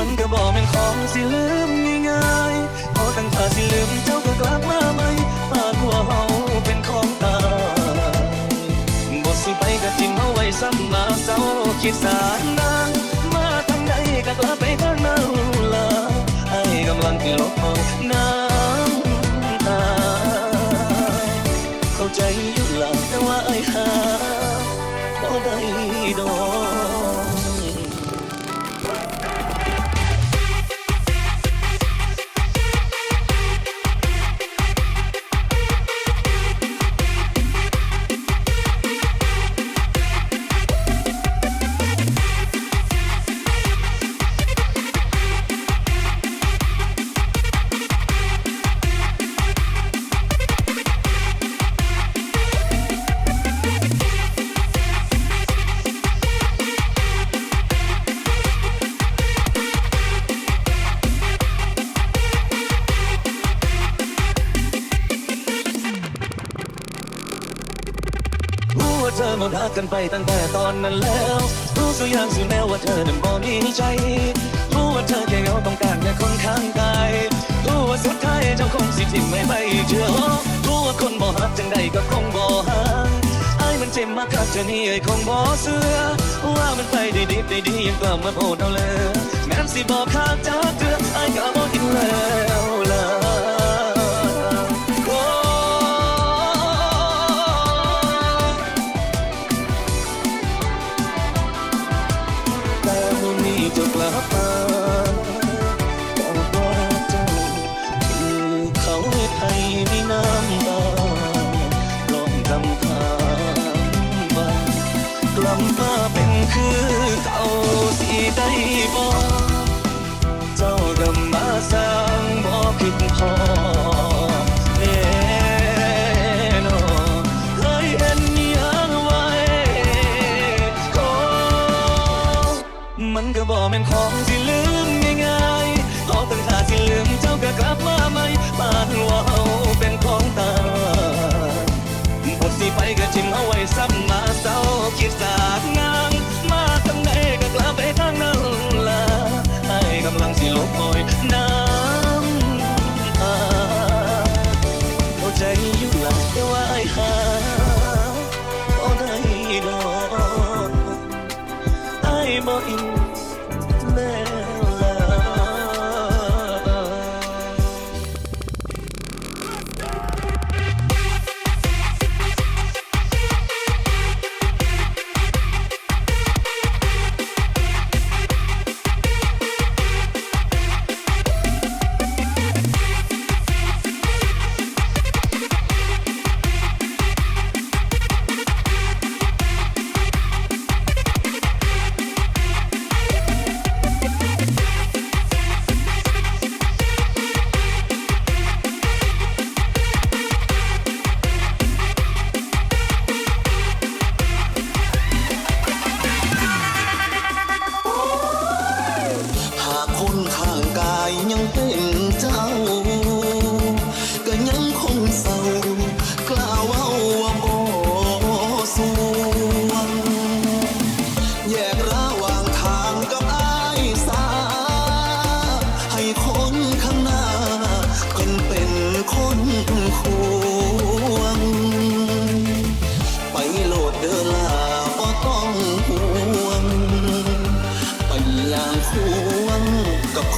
มันก็บอกเป็นของสิลืมง่ายๆพอตั้งท่าสิลืมเจ้าก็กลับมาใหม่ปากหัวเฮาเป็นของตาบทสิไปก็ทิ้งเอาไว้ซ้ำมาเศร้าคิดสารนางมาทางใดก็กลับไปทางนั้นละให้กำลังที่ลบเอาน้ำตาเข้าใจอยู่หลังแต่ว่าไอ้หาบ่ได้ดอก ไปตั้งแต่ตอนนั้นแล้ว รู้สุอย่างสุแนวว่าเธอนั้นบ่มีใจ รู้ว่าเธอแค่เหงาต้องการแค่คนข้างกายรู้ว่าสุดท้ายเจ้าคงสิทิ้งไม่ไปเชื่อรู้ว่าคนบ่ฮักจังใดก็คงบ่ห่างไอ้มันเจ็บมากครับเธอนี่ไอ้คงบ่เสือว่ามันไปได้ดีได้ดียังกลับมาโพดเอาเลยแม้สิบอกข้างจากเธอไอ้ก็บ่กินแล้ว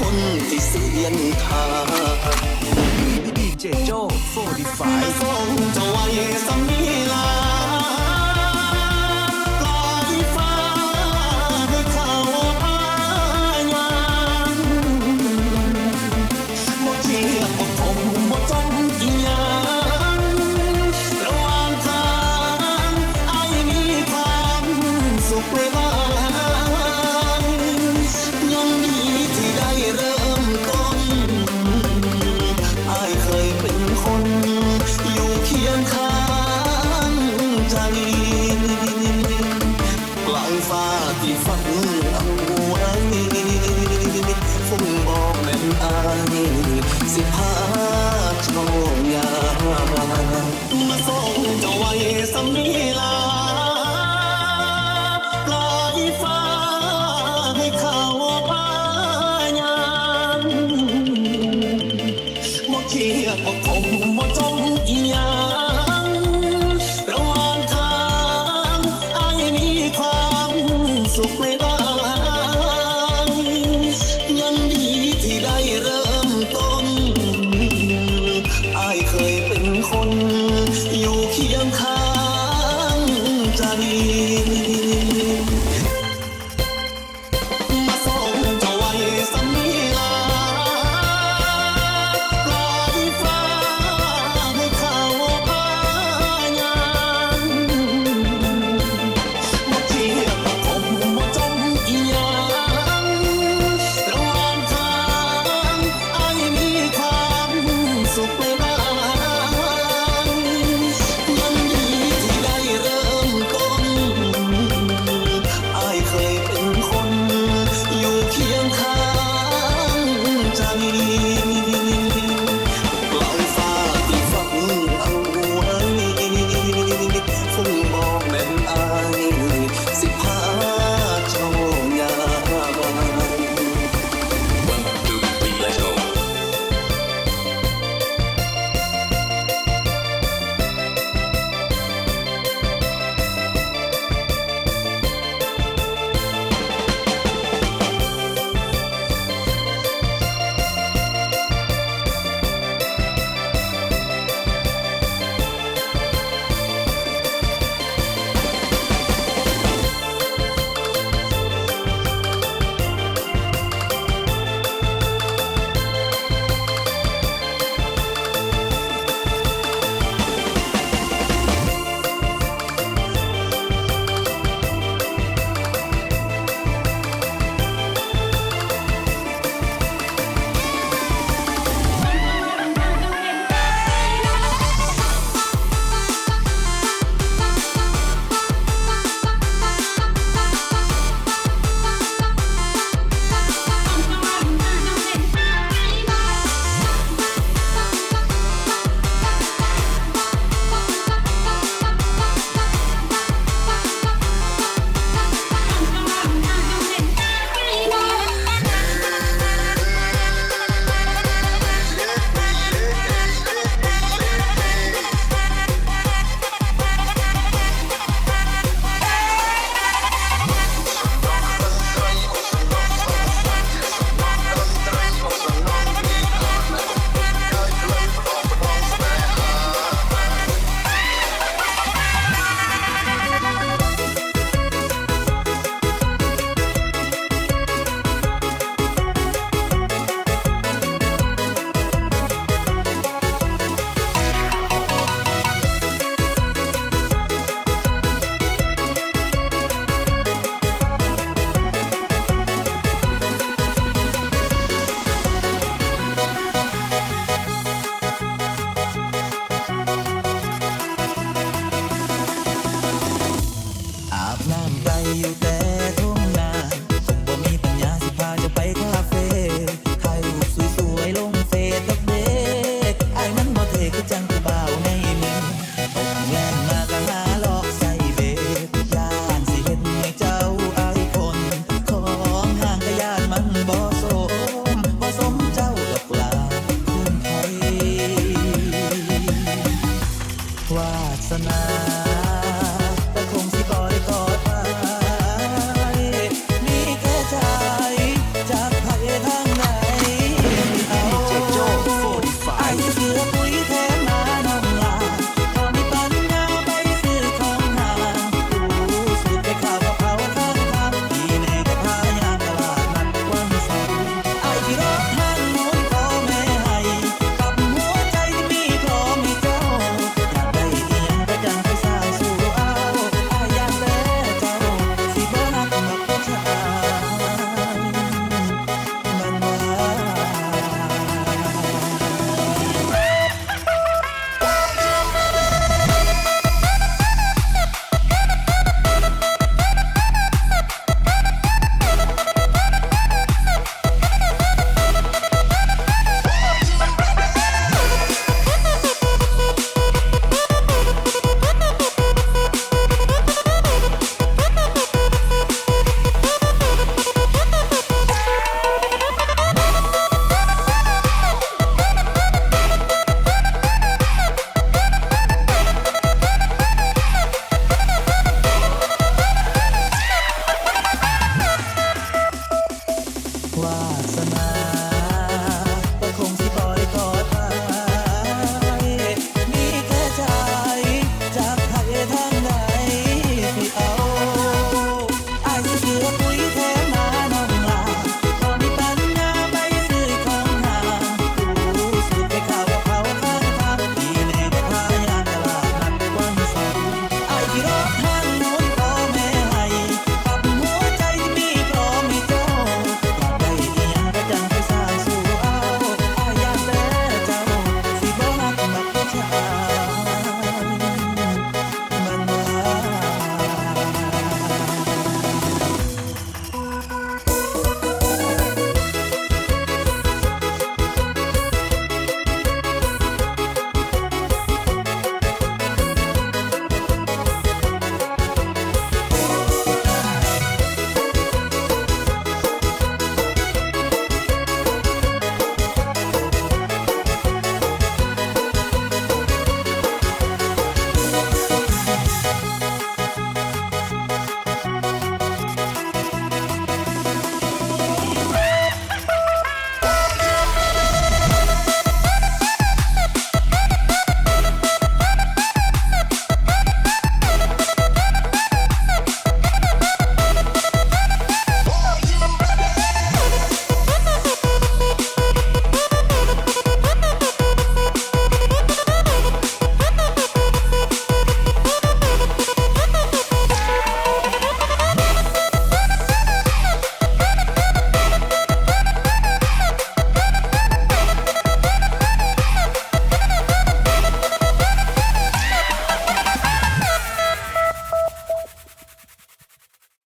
คนที่เสียนทางดีเจโจ้โฟดีไฟไม่ส่งจะไว้สมีล เจ้าไว้สำนีลา